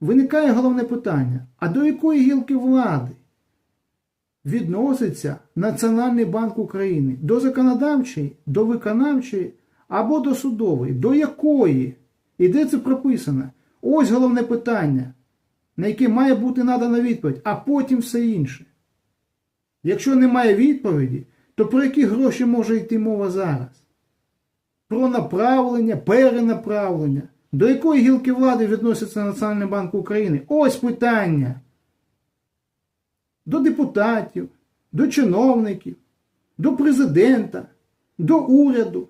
виникає головне питання: а до якої гілки влади відноситься Національний банк України? До законодавчої, до виконавчої або до судової? До якої? І де це прописано? Ось головне питання, на яке має бути надана відповідь, а потім все інше. Якщо немає відповіді, то про які гроші може йти мова зараз? Про направлення, перенаправлення. До якої гілки влади відноситься Національний банк України? Ось питання. До депутатів, до чиновників, до президента, до уряду.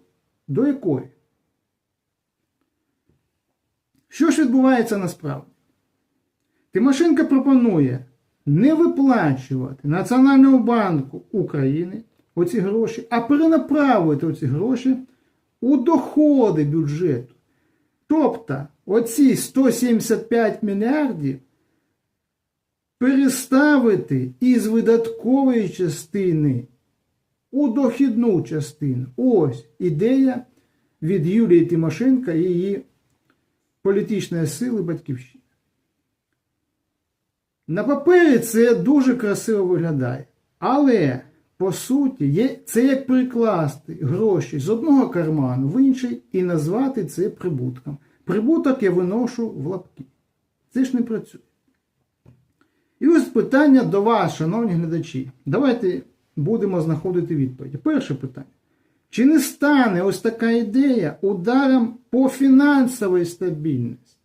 До якої? Що ж відбувається насправді? Тимошенко пропонує не виплачувати Національному банку України оці гроші, а перенаправити оці гроші у доходи бюджету. Тобто оці 175 мільярдів переставити із видаткової частини у дохідну частину. Ось ідея від Юлії Тимошенка і її політичної сили батьківщини. На папері це дуже красиво виглядає. Але, по суті, є, це як прикласти гроші з одного карману в інший і назвати це прибутком. Прибуток я виношу в лапки. Це ж не працює. І ось питання до вас, шановні глядачі. Давайте будемо знаходити відповіді. Перше питання. Чи не стане ось така ідея ударом по фінансовій стабільності?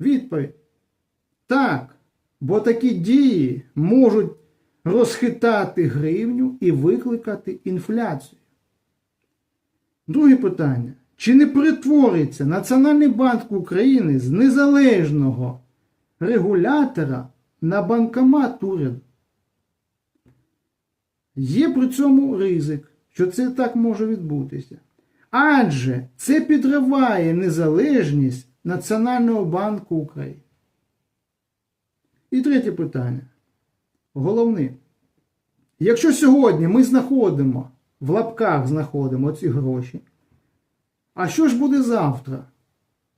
Відповідь. Так. Бо такі дії можуть розхитати гривню і викликати інфляцію. Друге питання. Чи не перетвориться Національний банк України з незалежного регулятора на банкомат уряду? Є при цьому ризик, що це так може відбутися. Адже це підриває незалежність Національного банку України. І третє питання. Головне. Якщо сьогодні ми знаходимо, в лапках знаходимо ці гроші, а що ж буде завтра,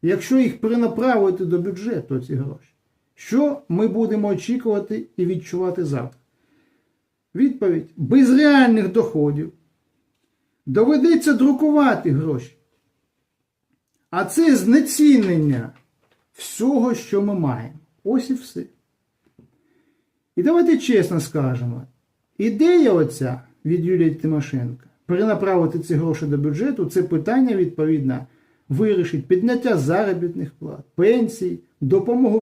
якщо їх перенаправити до бюджету, ці гроші? Що ми будемо очікувати і відчувати завтра? Відповідь: без реальних доходів доведеться друкувати гроші. А це знецінення всього, що ми маємо. Ось і все. І давайте чесно скажемо, ідея оця від Юлії Тимошенка перенаправити ці гроші до бюджету, це питання, відповідно, вирішить підняття заробітних плат, пенсій, допомогу